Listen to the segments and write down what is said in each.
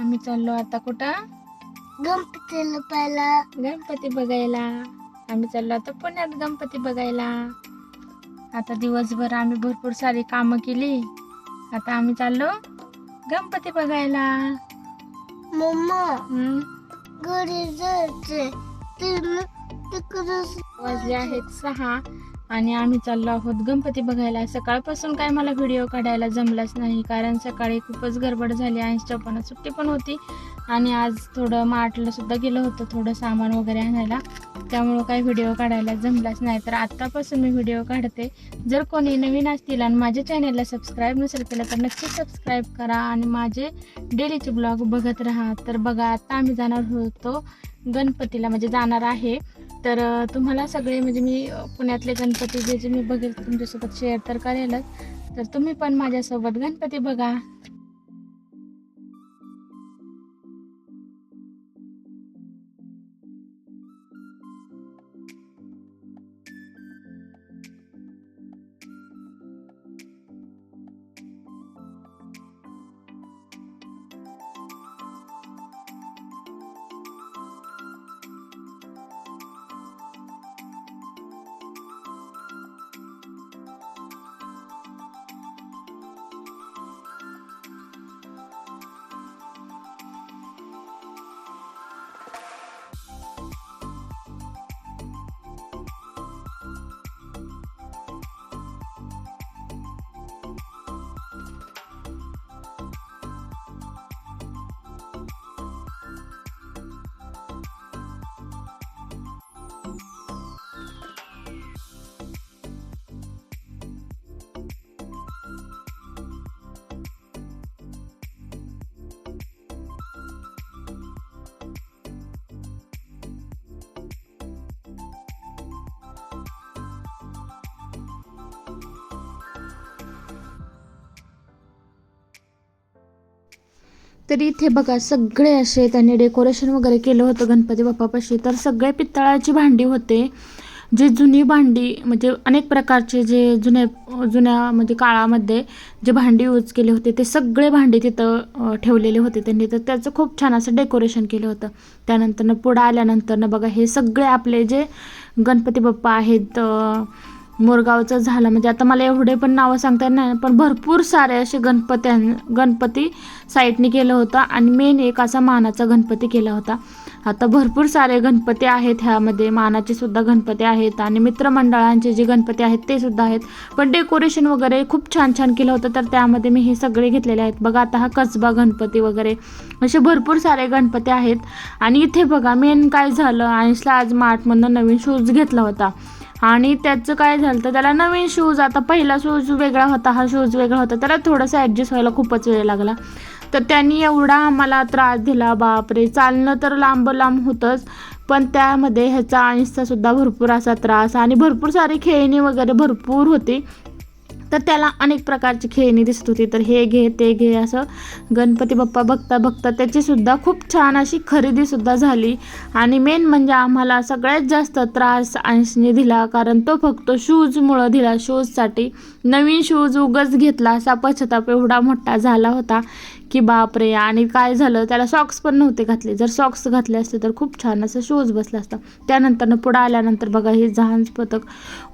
आम्ही चाललो आता कुठं? गणपतीला पहिला गणपती बघायला. आम्ही चाललो आता पुण्यात गणपती बघायला. आता दिवसभर आम्ही भरपूर सारी कामं केली. आता आम्ही चाललो गणपती बघायला. मम्मा हम्म. घरी जायचे वाजले आहेत सहा. आणि आम्ही चाललो आहोत गणपती बघायला. सकाळपासून काय मला व्हिडिओ काढायला जमलाच नाही कारण सकाळी खूपच गडबड झाली. आणि पण सुट्टी पण होती. आणि आज थोडं मार्टला सुद्धा गेलं होतं थोडं सामान वगैरे आणायला. त्यामुळं काही व्हिडिओ काढायला जमलाच नाही. तर आत्तापासून मी व्हिडिओ काढते. जर कोणी नवीन असतील आणि माझ्या चॅनेलला सबस्क्राईब नसेल केलं तर नक्की सबस्क्राईब करा आणि माझे डेलीचे ब्लॉग बघत राहा. तर बघा आता आम्ही जाणार होतो गणपतीला म्हणजे जाणार आहे. तर तुम्हाला सगळे म्हणजे मी पुण्यातले गणपती जे जे मी बघेल तुमच्यासोबत शेअर तर करेलच तर तुम्ही पण माझ्यासोबत गणपती बघा. तर इथे बघा सगळे असे त्यांनी डेकोरेशन वगैरे केलं होतं गणपती बाप्पापाशी. तर सगळे पितळाची भांडी होते. जे जुनी भांडी म्हणजे अनेक प्रकारचे जे जुने जुन्या म्हणजे काळामध्ये जे भांडी यूज केले होते ते सगळे भांडी तिथं ठेवलेले होते त्यांनी. तर त्याचं खूप छान असं डेकोरेशन केलं होतं. त्यानंतरनं पुढं आल्यानंतरनं बघा हे सगळे आपले जे गणपती बाप्पा आहेत मोरगावचं झालं. म्हणजे आता मला एवढे पण नावं सांगता येणार नाही पण भरपूर सारे असे गणपत्यां गणपती साईटने केलं होतं आणि मेन एक असा मानाचा गणपती केला होता. आता भरपूर सारे गणपती आहेत ह्यामध्ये मानाचे सुद्धा गणपती आहेत आणि मित्रमंडळांचे जे गणपती आहेत ते सुद्धा आहेत. पण डेकोरेशन वगैरे खूप छान छान केलं होतं तर त्यामध्ये मी हे सगळे घेतलेले आहेत. बघा आता हा कसबा गणपती वगैरे असे भरपूर सारे गणपती आहेत. आणि इथे बघा मेन काय झालं आणि आज मार्टमधनं नवीन शूज घेतला होता. आणि त्याचं काय झालं तर त्याला नवीन शूज आता पहिला शूज वेगळा होता हा शूज वेगळा होता त्याला थोडंसं ॲडजस्ट व्हायला खूपच वेळ लागला. तर त्यांनी एवढा आम्हाला त्रास दिला बापरे! चालणं तर लांब लांब होतंच पण त्यामध्ये ह्याचा अणिसचासुद्धा भरपूर असा त्रास आणि भरपूर सारे खेळणी वगैरे भरपूर होती. तर त्याला अनेक प्रकारची खेळणी दिसत होती. तर हे घे ते घे असं गणपती बाप्पा बघता बघता त्याचीसुद्धा खूप छान अशी खरेदीसुद्धा झाली. आणि मेन म्हणजे आम्हाला सगळ्यात जास्त त्रास अंशने दिला. कारण तो फक्त शूजमुळं दिला. शूजसाठी नवीन शूज उगच घेतला असा पश्चाताप एवढा मोठा झाला होता. की बापरे आणि काय झालं? त्याला सॉक्स पण नव्हते घातले. जर सॉक्स घातले असते तर खूप छान असं शूज बसला असता. त्यानंतरनं पुढं आल्यानंतर बघा हे जहाज पथक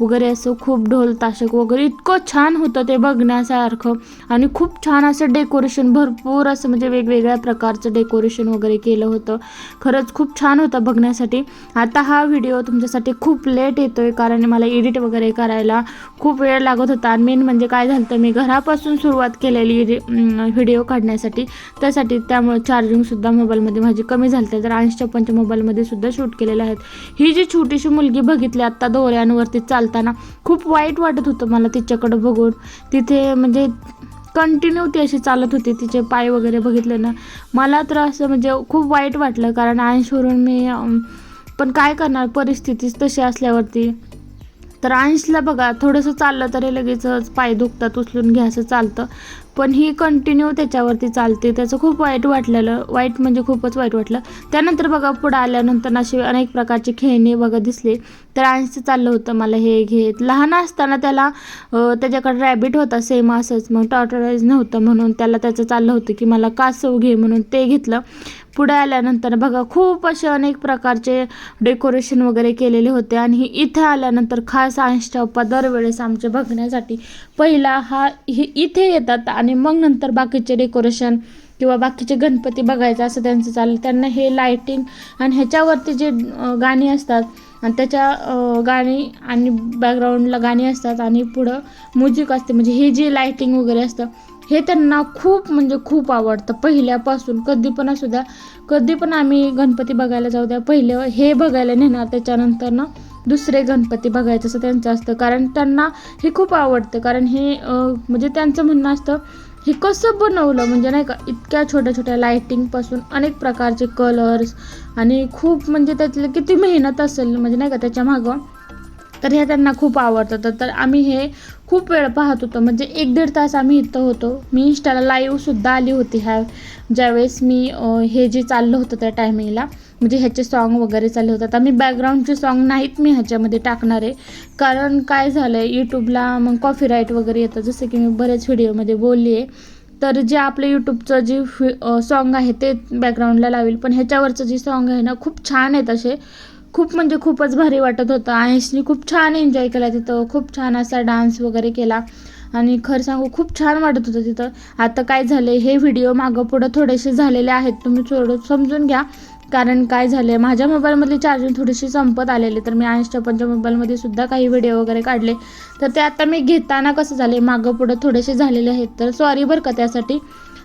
वगैरे असं खूप ढोल ताशक वगैरे इतकं छान होतं ते बघण्यासारखं. आणि खूप छान असं डेकोरेशन भरपूर असं म्हणजे वेगवेगळ्या प्रकारचं डेकोरेशन वगैरे केलं होतं. खरंच खूप छान होतं बघण्यासाठी. आता हा व्हिडिओ तुमच्यासाठी खूप लेट येतो आहे कारण मला एडिट वगैरे करायला खूप वेळ लागत होता. आणि मेन म्हणजे काय झालं तर मी घरापासून सुरुवात केलेली व्हिडिओ काढण्यासाठी. त्यासाठी त्यासाठी त्यामुळे चार्जिंगसुद्धा मोबाईलमध्ये माझी कमी झाली तर ऐंशी चप्पनच्या मोबाईलमध्ये सुद्धा शूट केलेले आहेत. ही जी छोटीशी मुलगी बघितली आत्ता दोऱ्यांवरती चालताना खूप वाईट वाटत होतं मला तिच्याकडं बघून. तिथे म्हणजे कंटिन्यू ती अशी चालत होती तिचे पाय वगैरे बघितले ना. मला तर असं म्हणजे खूप वाईट वाटलं कारण ऐंशीवरून मी पण काय करणार? परिस्थितीच तशी असल्यावरती. तर अंशला बघा थोडंसं चाललं तरी लगेचच पाय दुखतात उचलून घ्या असं चालतं. पण ही कंटिन्यू त्याच्यावरती चालते. त्याचं खूप वाईट वाटलेलं वाईट म्हणजे खूपच वाईट वाटलं. त्यानंतर बघा पुढं आल्यानंतर असे अनेक प्रकारचे खेळणे बघा दिसले. तर अंशचं चाललं होतं मला हे घे लहान असताना त्याला त्याच्याकडे रॅबिट होता सेम असंच. मग टॉटराईज नव्हतं म्हणून त्याला त्याचं चाललं होतं की मला कासव घे म्हणून ते घेतलं. पुढे आल्यानंतर बघा खूप असे अनेक प्रकारचे डेकोरेशन वगैरे केलेले होते. आणि इथे आल्यानंतर खास आईन्स्टॉप्पा दरवेळेस आमचे बघण्यासाठी पहिला हा हे इथे येतात आणि मग नंतर बाकीचे डेकोरेशन किंवा बाकीचे गणपती बघायचं असं त्यांचं चाललं. त्यांना हे लायटिंग आणि ह्याच्यावरती जे गाणी असतात आणि त्याच्या गाणी आणि बॅकग्राऊंडला गाणी असतात आणि पुढं म्युझिक असते. म्हणजे हे जे लायटिंग वगैरे असतं हे त्यांना खूप म्हणजे खूप आवडतं. पहिल्यापासून कधी पण असू द्या कधी पण आम्ही गणपती बघायला जाऊ द्या पहिले हे बघायला नेणार त्याच्यानंतर ना दुसरे गणपती बघायचं असं त्यांचं असतं. कारण त्यांना हे खूप आवडतं. कारण हे म्हणजे त्यांचं म्हणणं असतं हे कसं बनवलं म्हणजे नाही का इतक्या छोट्या छोट्या लायटिंगपासून अनेक प्रकारचे कलर्स आणि खूप म्हणजे त्यातलं किती मेहनत असेल म्हणजे नाही का त्याच्या मागं तर हे त्यांना खूप आवडतं. तर- तर आम्ही हे खूप वेळ पाहत होतो. म्हणजे एक दीड तास आम्ही इथं होतो. मी इंस्टाला लाईव्हसुद्धा आली होती ह्या ज्यावेळेस मी हे जे चाललं होतं त्या टायमिंगला म्हणजे ह्याचे सॉन्ग वगैरे चालले होतात आता मी बॅकग्राऊंडचे सॉन्ग नाहीत मी ह्याच्यामध्ये टाकणार आहे. कारण काय झालं आहे यूट्यूबला मग कॉपीराईट वगैरे येतं. जसं की मी बरेच व्हिडिओमध्ये बोलली आहे. तर जे आपलं यूट्यूबचं जे सॉन्ग आहे ते बॅकग्राऊंडला लावेल. पण ह्याच्यावरचं जे सॉन्ग आहे ना खूप छान आहेत असे. खूप म्हणजे खूपच भारी वाटत होतं. आयशनी खूप छान एन्जॉय केला तिथं. खूप छान असा डान्स वगैरे केला. आणि खरं सांगू खूप छान वाटत होतं तिथं. आता काय झालं हे व्हिडिओ मागं पुढं थोडेसे झालेले आहेत. तुम्ही थोडं समजून घ्या. कारण काय झालं आहे माझ्या मोबाईलमधली चार्जिंग थोडीशी संपत आलेली. तर मी आयशच्या पंच्या मोबाईलमध्ये सुद्धा काही व्हिडिओ वगैरे काढले. तर ते आता मी घेताना कसं झाले मागं पुढं थोडेसे झालेले आहेत. तर सॉरी बरं का त्यासाठी.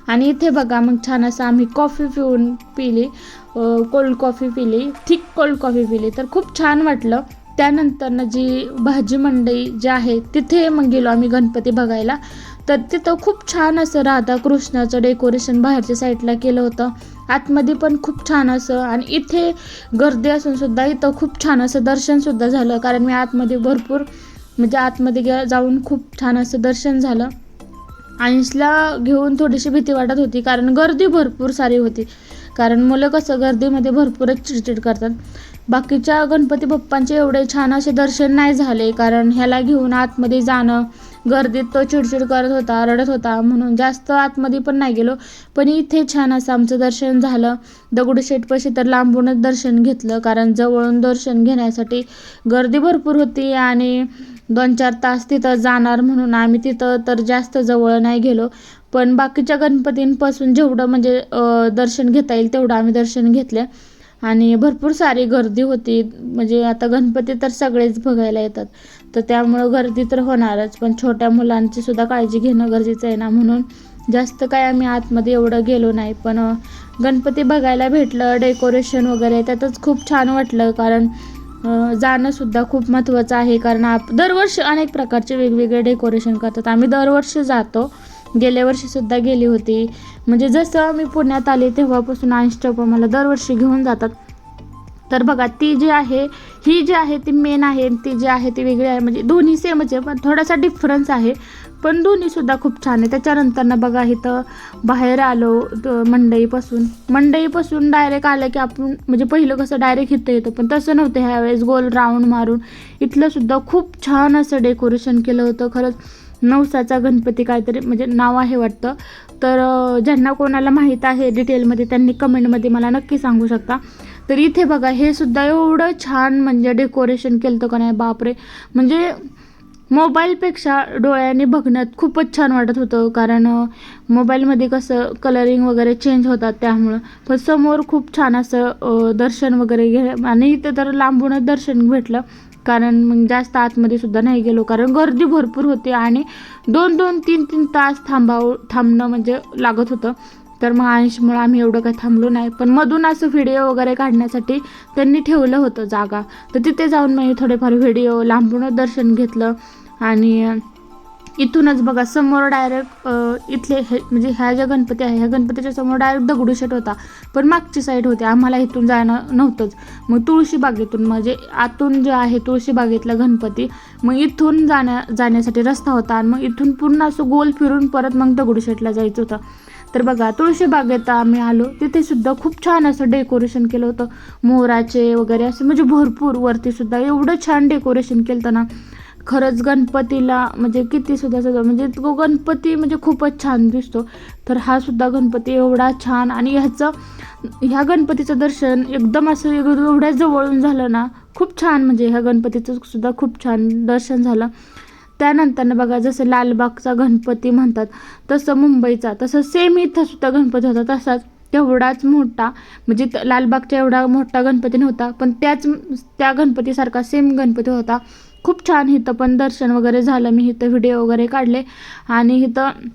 आणि इथे बघा मग छान असं आम्ही कॉफी पिऊन पिली. कोल्ड कॉफी पिली. थिक कोल्ड कॉफी पिली. तर खूप छान वाटलं. त्यानंतर ना जी भाजी मंडई जी आहे तिथे मग गेलो आम्ही गणपती बघायला. तर तिथं खूप छान असं राधाकृष्णाचं डेकोरेशन बाहेरच्या साईडला केलं होतं. आतमध्ये पण खूप छान असं आणि इथे गर्दी असून सुद्धा इथं खूप छान असं दर्शनसुद्धा झालं. कारण मी आतमध्ये भरपूर म्हणजे आतमध्ये गे जाऊन खूप छान असं दर्शन झालं. आईन्सला घेऊन थोडीशी भीती वाटत होती कारण गर्दी भरपूर सारी होती. कारण मुलं कसं गर्दीमध्ये भरपूरच चिडचिड करतात. बाकीच्या गणपती बाप्पांचे एवढे छान असे दर्शन नाही झाले कारण ह्याला घेऊन आतमध्ये जाणं गर्दीत तो चिडचिड करत होता रडत होता म्हणून जास्त आतमध्ये पण नाही गेलो. पण इथे छान असं आमचं दर्शन झालं. दगडूशेठपाशी तर लांबूनच दर्शन घेतलं कारण जवळून दर्शन घेण्यासाठी गर्दी भरपूर होती आणि दोन चार तास तिथं जाणार म्हणून आम्ही तिथं तर जास्त जवळ नाही गेलो. पण बाकीच्या गणपतींपासून जेवढं म्हणजे दर्शन घेता येईल तेवढं आम्ही दर्शन घेतलं. आणि भरपूर सारी गर्दी होती. म्हणजे आता गणपती तर सगळेच बघायला येतात. तर त्यामुळं गर्दी तर होणारच. पण छोट्या मुलांची सुद्धा काळजी घेणं गरजेचं आहे ना म्हणून जास्त काय आम्ही आतमध्ये एवढं गेलो नाही. पण गणपती बघायला भेटलं डेकोरेशन वगैरे त्यातच खूप छान वाटलं. कारण जाणंसुद्धा खूप महत्त्वाचं आहे. कारण आप दरवर्षी अनेक प्रकारचे वेगवेगळे डेकोरेशन करतात. आम्ही दरवर्षी जातो. गेल्या वर्षीसुद्धा गेली होती. म्हणजे जसं मी पुण्यात आले तेव्हापासून अंशटप मला दरवर्षी घेऊन जातात. तर बघा ती जी आहे ही जी आहे ती मेन आहे ती जी आहे ती वेगळी आहे. म्हणजे दोन्ही सेमच आहे पण थोडासा डिफरन्स आहे. पण दोन्हीसुद्धा खूप छान आहे. त्याच्यानंतर ना बघा इथं बाहेर आलो मंडईपासून. मंडईपासून डायरेक्ट आलं की आपण म्हणजे पहिलं कसं डायरेक्ट इथं येतो पण तसं नव्हतं. ह्यावेळेस गोल राऊंड मारून इथलं सुद्धा खूप छान असं डेकोरेशन केलं होतं. खरंच नवसाचा गणपती काहीतरी म्हणजे नाव आहे वाटतं. तर ज्यांना कोणाला माहीत आहे डिटेलमध्ये त्यांनी कमेंटमध्ये मला नक्की सांगू शकता. तर इथे बघा हे सुद्धा एवढं छान म्हणजे डेकोरेशन केलं होतं का नाही बापरे. म्हणजे मोबाईलपेक्षा डोळ्याने बघण्यात खूपच छान वाटत होतं. कारण मोबाईलमध्ये कसं कलरिंग वगैरे चेंज होतात त्यामुळं. पण समोर खूप छान असं दर्शन वगैरे घे आणि इथं तर लांबूनच दर्शन भेटलं. कारण मग जास्त आतमध्ये सुद्धा नाही गेलो. कारण गर्दी भरपूर होती आणि दोन दोन तीन तीन तास थांबाव थांबणं म्हणजे लागत होतं. तर मग अंशमुळं आम्ही एवढं काही थांबलो नाही. पण मधून असं व्हिडिओ वगैरे काढण्यासाठी त्यांनी ठेवलं होतं जागा. तर तिथे जाऊन मी थोडेफार व्हिडिओ लांबूनच दर्शन घेतलं. आणि इथूनच बघा समोर डायरेक्ट इथले हे म्हणजे ह्या ज्या गणपती आहे ह्या गणपतीच्या समोर डायरेक्ट दगडूशेठ होता. पण मागची साईड होती आम्हाला इथून जाणं नव्हतंच. मग तुळशीबागेतून म्हणजे आतून जे आहे तुळशीबागेतला गणपती मग इथून जाण्या जाण्यासाठी रस्ता होता आणि मग इथून पूर्ण असं गोल फिरून परत मग दगडूशेठला जायचं होतं. तर बघा तुळशीबागेत आम्ही आलो तिथे सुद्धा खूप छान असं डेकोरेशन केलं होतं. मोराचे वगैरे असं म्हणजे भरपूर वरतीसुद्धा एवढं छान डेकोरेशन केलं होतं ना. खरंच गणपतीला म्हणजे किती सुद्धा सगळं म्हणजे तो गणपती म्हणजे खूपच छान दिसतो. तर हा सुद्धा गणपती एवढा छान आणि ह्याचं ह्या गणपतीचं दर्शन एकदम असं एवढ्या जवळून झालं ना खूप छान म्हणजे ह्या गणपतीचं सुद्धा खूप छान दर्शन झालं. त्यानंतर बघा जसं लालबागचा गणपती म्हणतात तसं मुंबईचा तसं सेम इथं सुद्धा गणपती होता. तसाच तेवढाच मोठा म्हणजे लालबागचा एवढा मोठा गणपती नव्हता पण त्याच त्या गणपतीसारखा सेम गणपती होता. खूप छान इथं पण दर्शन वगैरे झालं. मी इथं व्हिडिओ वगैरे काढले. आणि इथं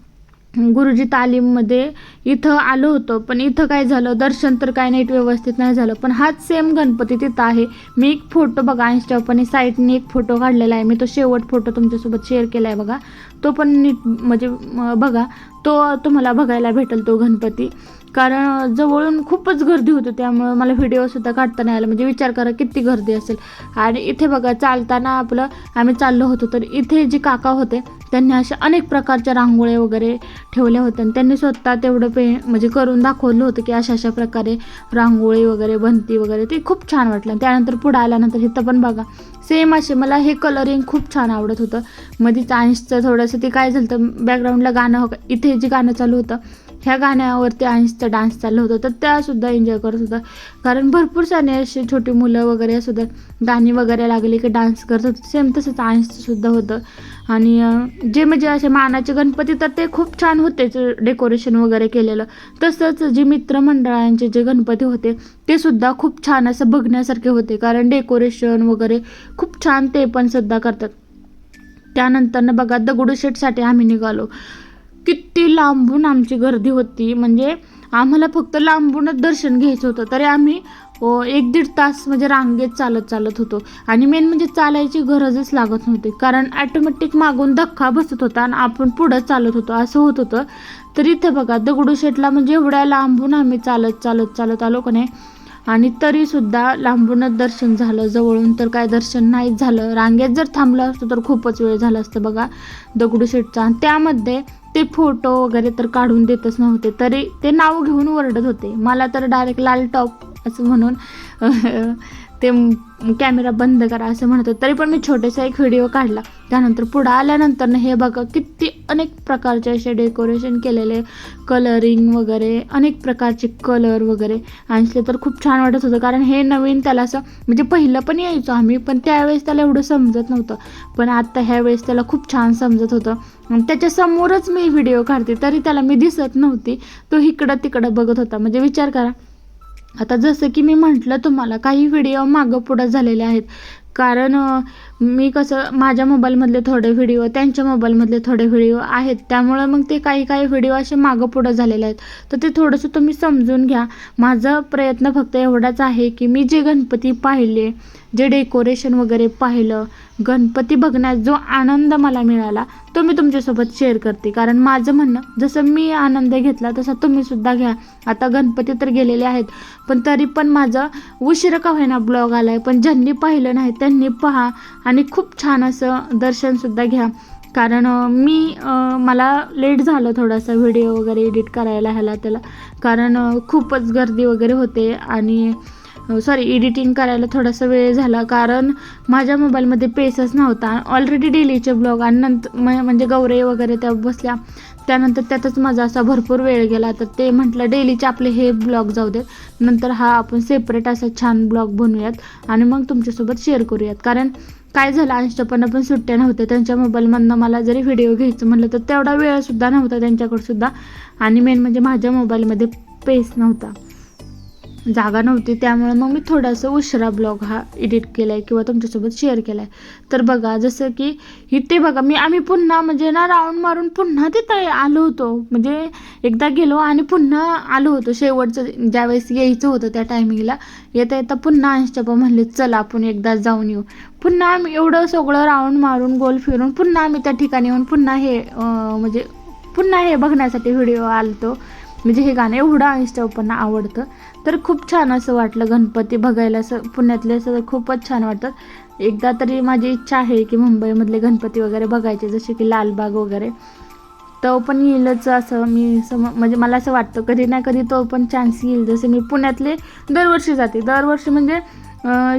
गुरुजी तालीममध्ये इथं आलो होतो. पण इथं काय झालं? दर्शन तर काय नीट व्यवस्थित नाही झालं. पण हाच सेम गणपती तिथं आहे. मी एक फोटो बघा इंस्टापणे साईटने एक फोटो काढलेला आहे. मी तो शेवट फोटो तुमच्यासोबत शेअर केला आहे बघा. तो पण नीट म्हणजे बघा. तो तुम्हाला बघायला भेटेल तो गणपती. कारण जवळून खूपच गर्दी होती त्यामुळं मला व्हिडिओसुद्धा काढता नाही आला. म्हणजे विचार करा किती गर्दी असेल. आणि इथे बघा चालताना आपलं आम्ही चाललो होतो तर इथे जे काका होते त्यांनी अशा अनेक प्रकारच्या रांगोळ्या वगैरे ठेवल्या होत्या. आणि त्यांनी स्वतः तेवढं पे म्हणजे करून दाखवलं होतं की अशा अशा प्रकारे रांगोळी वगैरे बनती वगैरे ते खूप छान वाटलं. आणि त्यानंतर पुढं आल्यानंतर इथं पण बघा सेम असे मला हे कलरिंग खूप छान आवडत होतं. मध्ये अंशचं थोडंसं ते काय झालं तर बॅकग्राऊंडला गाणं हो- इथे जे गाणं चालू होतं ह्या गाण्यावरती आईन्सचा डान्स चाललं होतं तर त्यासुद्धा एन्जॉय करत होता. कारण भरपूर सारे असे छोटी मुलं वगैरे सुद्धा गाणी वगैरे लागली की डान्स करत होते. सेम तसंच अंशचं सुद्धा होतं. आणि जे म्हणजे असे मानाचे गणपती तर ते खूप छान होतेच डेकोरेशन वगैरे केलेलं. तसंच जे मित्रमंडळांचे जे गणपती होते ते सुद्धा खूप छान असं बघण्यासारखे होते. कारण डेकोरेशन वगैरे खूप छान ते पण सुद्धा करतात. त्यानंतर बघा दगडूशेठसाठी आम्ही निघालो. किती लांबून आमची गर्दी होती. म्हणजे आम्हाला फक्त लांबूनच दर्शन घ्यायचं होतं. तरी आम्ही एक दीड तास म्हणजे रांगेत चालत चालत होतो. आणि मेन म्हणजे चालायची गरजच लागत नव्हती. कारण ॲटोमॅटिक मागून धक्का बसत होता आणि आपण पुढं चालत होतो. असं होत होतं. तर इथे बघा दगडूशेठला म्हणजे एवढ्या लांबून आम्ही चालत चालत चालत आलो का नाही. आणि तरीसुद्धा लांबूनच दर्शन झालं. जवळून तर काय दर्शन नाहीच झालं. रांगेत जर थांबलं असतं तर खूपच वेळ झाला असतं बघा दगडूशेठचा आणि त्यामध्ये ते फोटो वगैरे तर काढून देतच नव्हते. तरी ते नाव घेऊन ओरडत होते. मला तर डायरेक्ट लाल टॉप असं म्हणून ते कॅमेरा बंद करा असं म्हणत होते. तरी पण मी छोटेसा एक व्हिडिओ काढला. त्यानंतर पुढं आल्यानंतर हे बघा किती अनेक प्रकारचे असे डेकोरेशन केलेले कलरिंग वगैरे अनेक प्रकारचे कलर वगैरे आणले तर खूप छान वाटत होतं. कारण हे नवीन त्याला असं म्हणजे पहिलं पण यायचो आम्ही पण त्यावेळेस त्याला एवढं समजत नव्हतं. पण आत्ता ह्यावेळेस त्याला खूप छान समजत होतं. त्याच्यासमोरच मी व्हिडिओ काढते तरी त्याला मी दिसत नव्हती. तो इकडं तिकडं बघत होता. म्हणजे विचार करा आता जसं की मी म्हटलं तुम्हाला काही व्हिडिओ मागं पुढं झालेले आहेत. कारण मी कसं माझ्या मोबाईलमधले थोडे व्हिडिओ त्यांच्या मोबाईलमधले थोडे व्हिडिओ आहेत. त्यामुळं मग ते काही काही व्हिडिओ असे मागं पुढं झालेले आहेत. तर ते थोडंसं तुम्ही समजून घ्या. माझा प्रयत्न फक्त एवढाच आहे की मी जे गणपती पाहिले जे डेकोरेशन वगैरे पाहिलं गणपती बघण्यात जो आनंद मला मिळाला तो मी तुमच्यासोबत शेअर करते. कारण माझं म्हणणं जसं मी आनंद घेतला तसा तुम्हीसुद्धा घ्या. आता गणपती तर गेलेले आहेत पण तरी पण माझं उशीर का होईना ब्लॉग आला आहे पण ज्यांनी पाहिलं नाही त्यांनी पहा आणि खूप छान असं दर्शनसुद्धा घ्या. कारण मी मला लेट झालं थोडासा व्हिडिओ वगैरे एडिट करायला ह्याला त्याला. कारण खूपच गर्दी वगैरे होते आणि हो, सॉरी एडिटिंग करायला थोडासा वेळ झाला कारण माझ्या मोबाईलमध्ये पेसच नव्हता. ऑलरेडी डेलीचे ब्लॉग आणि नंतर म्हणजे गौरे वगैरे त्या बसल्या. त्यानंतर त्यातच माझा असा भरपूर वेळ गेला. तर ते म्हटलं डेलीचे आपले हे ब्लॉग जाऊ देत नंतर हा आपण सेपरेट असा छान ब्लॉग बनवूयात आणि मग तुमच्यासोबत शेअर करूयात. कारण काय झालं अंशटपणा पण सुट्ट्या नव्हत्या. त्यांच्या मोबाईलमधनं मला जरी व्हिडिओ घ्यायचं म्हटलं तर तेवढा वेळसुद्धा नव्हता त्यांच्याकडे सुद्धा. आणि मेन म्हणजे माझ्या मोबाईलमध्ये पेस नव्हता. जागा नव्हती. त्यामुळे मग मी थोडासा उशिरा ब्लॉग हा एडिट केला आहे किंवा तुमच्यासोबत शेअर केला आहे तर बघा जसं की इथे बघा मी आम्ही पुन्हा म्हणजे ना राऊंड मारून पुन्हा तिथं आलो होतो. म्हणजे एकदा गेलो आणि पुन्हा आलो होतो शेवटचं ज्यावेळेस यायचं होतं त्या टायमिंगला येता येता पुन्हा अंशच्या म्हणले चला आपण एकदा जाऊन येऊ. पुन्हा आम्ही एवढं सगळं राऊंड मारून गोल फिरून पुन्हा आम्ही त्या ठिकाणी येऊन पुन्हा हे म्हणजे पुन्हा हे बघण्यासाठी व्हिडिओ आलतो. म्हणजे हे गाणं एवढं अंशच्या आवडतं. तर खूप छान असं वाटलं गणपती बघायला. असं पुण्यातले असं खूपच छान वाटतात एकदा तरी माझी इच्छा आहे की मुंबईमधले गणपती वगैरे बघायचे जसे की लालबाग वगैरे. तो पण येईलच असं मी सम म्हणजे मला असं वाटतं कधी ना कधी तो पण चान्स येईल. जसे मी पुण्यातले दरवर्षी जाते. दरवर्षी म्हणजे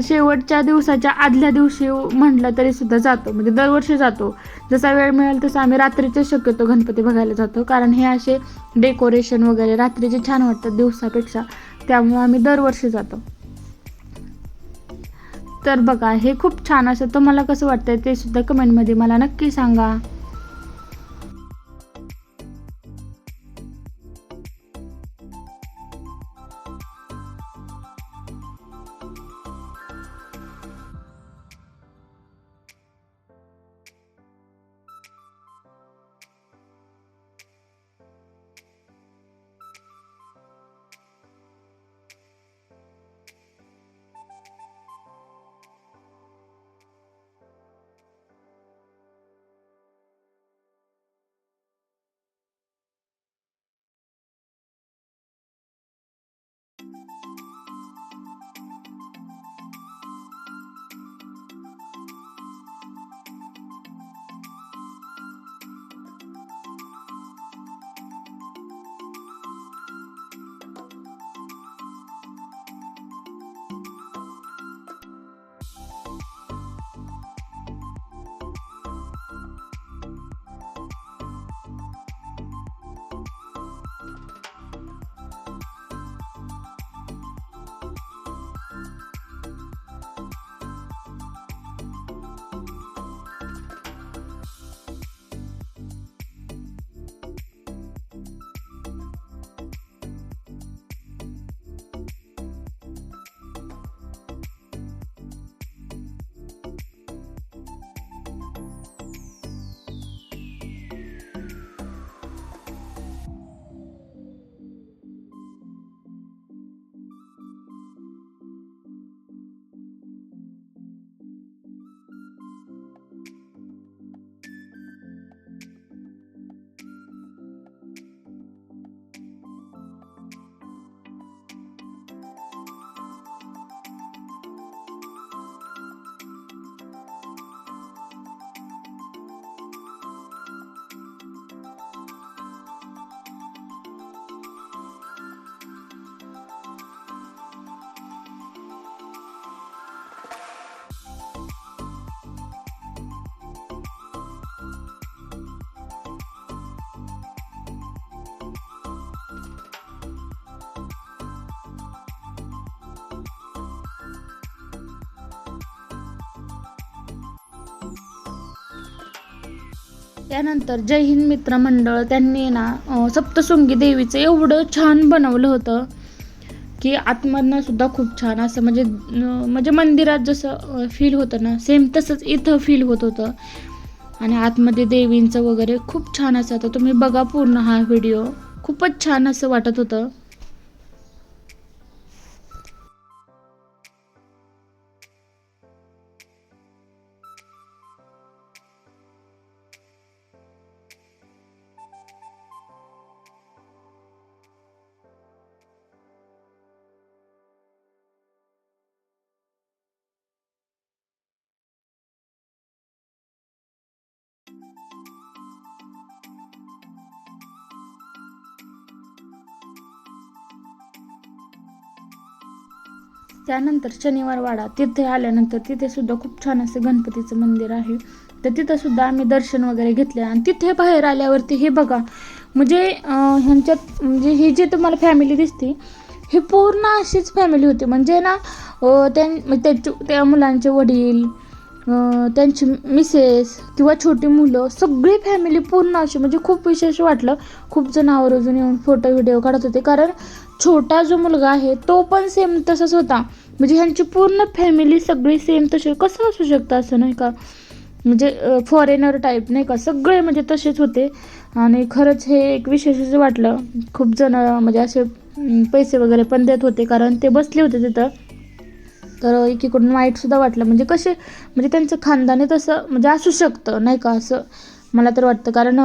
शेवटच्या दिवसाच्या आदल्या दिवशी म्हटलं तरी सुद्धा जातो. म्हणजे दरवर्षी जातो. जसा वेळ मिळेल तसं आम्ही रात्रीचे शक्यतो गणपती बघायला जातो. कारण हे असे डेकोरेशन वगैरे रात्रीचे छान वाटतात दिवसापेक्षा. त्यामुळे आम्ही दरवर्षी जातो. तर बघा हे खूप छान असं तुम्हाला कसं वाटतंय ते सुद्धा कमेंटमध्ये मला नक्की सांगा. त्यानंतर जय हिंद मित्र मंडळ त्यांनी ना सप्तशृंगी देवीचं एवढं छान बनवलं होतं की आतमधनं सुद्धा खूप छान असं म्हणजे म्हणजे मंदिरात जसं फील होतं ना सेम तसंच इथं फील होत होतं. आणि आतमध्ये देवींचं वगैरे खूप छान असं होतं तुम्ही बघा पूर्ण हा व्हिडिओ खूपच छान असं वाटत होतं. त्यानंतर शनिवारवाडा तिथे आल्यानंतर तिथे सुद्धा खूप छान असं गणपतीचं मंदिर आहे. तर तिथं सुद्धा आम्ही दर्शन वगैरे घेतले आणि तिथे बाहेर आल्यावरती हे बघा म्हणजे ह्यांच्यात म्हणजे ही जी तुम्हाला फॅमिली दिसते ही पूर्ण अशीच फॅमिली होती. म्हणजे ना त्यां त्या मुलांचे वडील त्यांची मिसेस किंवा छोटी मुलं सगळी फॅमिली पूर्ण अशी म्हणजे खूप विशेष वाटलं. खूप जण आवर्जून येऊन फोटो व्हिडिओ काढत होते. कारण छोटा जो मुलगा आहे तो पण सेम तसाच होता. म्हणजे ह्यांची पूर्ण फॅमिली सगळी सेम तशी. कसं असू शकतं असं नाही का? म्हणजे फॉरेनर टाईप नाही का? सगळे म्हणजे तसेच होते. आणि खरंच हे एक विशेषच वाटलं. खूप जण म्हणजे असे पैसे वगैरे पण देत होते. कारण ते बसले होते तिथं. तर एकीकडून वाईटसुद्धा वाटलं. म्हणजे कसे म्हणजे त्यांचं खानदानी तसं म्हणजे असू शकतं नाही का असं? मला तर वाटतं. कारण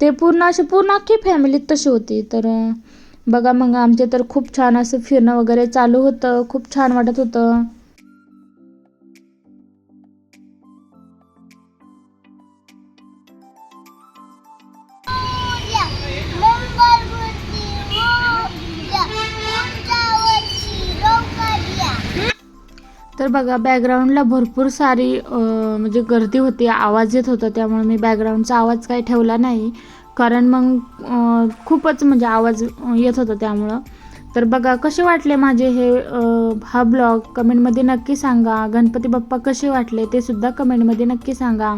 ते पूर्ण असे पूर्ण अख्खी फॅमिलीत तशी होती. तर बघा मग आमचे तर खूप छान असं फिरणं वगैरे चालू होतं. खूप छान वाटत होतं. तर बघा बॅकग्राऊंडला भरपूर सारी म्हणजे गर्दी होती आवाज येत होता त्यामुळे मी बॅकग्राऊंडचा आवाज काही ठेवला नाही. कारण मग खूपच म्हणजे आवाज येत होता त्यामुळं. तर बघा कसे वाटले माझे हे हा ब्लॉग? कमेंटमध्ये नक्की सांगा. गणपती बाप्पा कसे वाटले ते सुद्धा कमेंटमध्ये नक्की सांगा.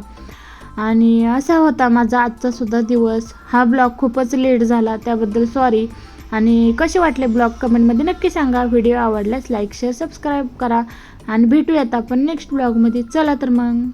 आणि असा होता माझा आजचा सुद्धा दिवस. हा ब्लॉग खूपच लेट झाला त्याबद्दल सॉरी. आणि कसे वाटले ब्लॉग? कमेंटमध्ये नक्की सांगा. व्हिडिओ आवडल्यास लाईक शेअर सबस्क्राईब करा. आणि भेटूयात आपण नेक्स्ट ब्लॉगमध्ये. चला तर मग.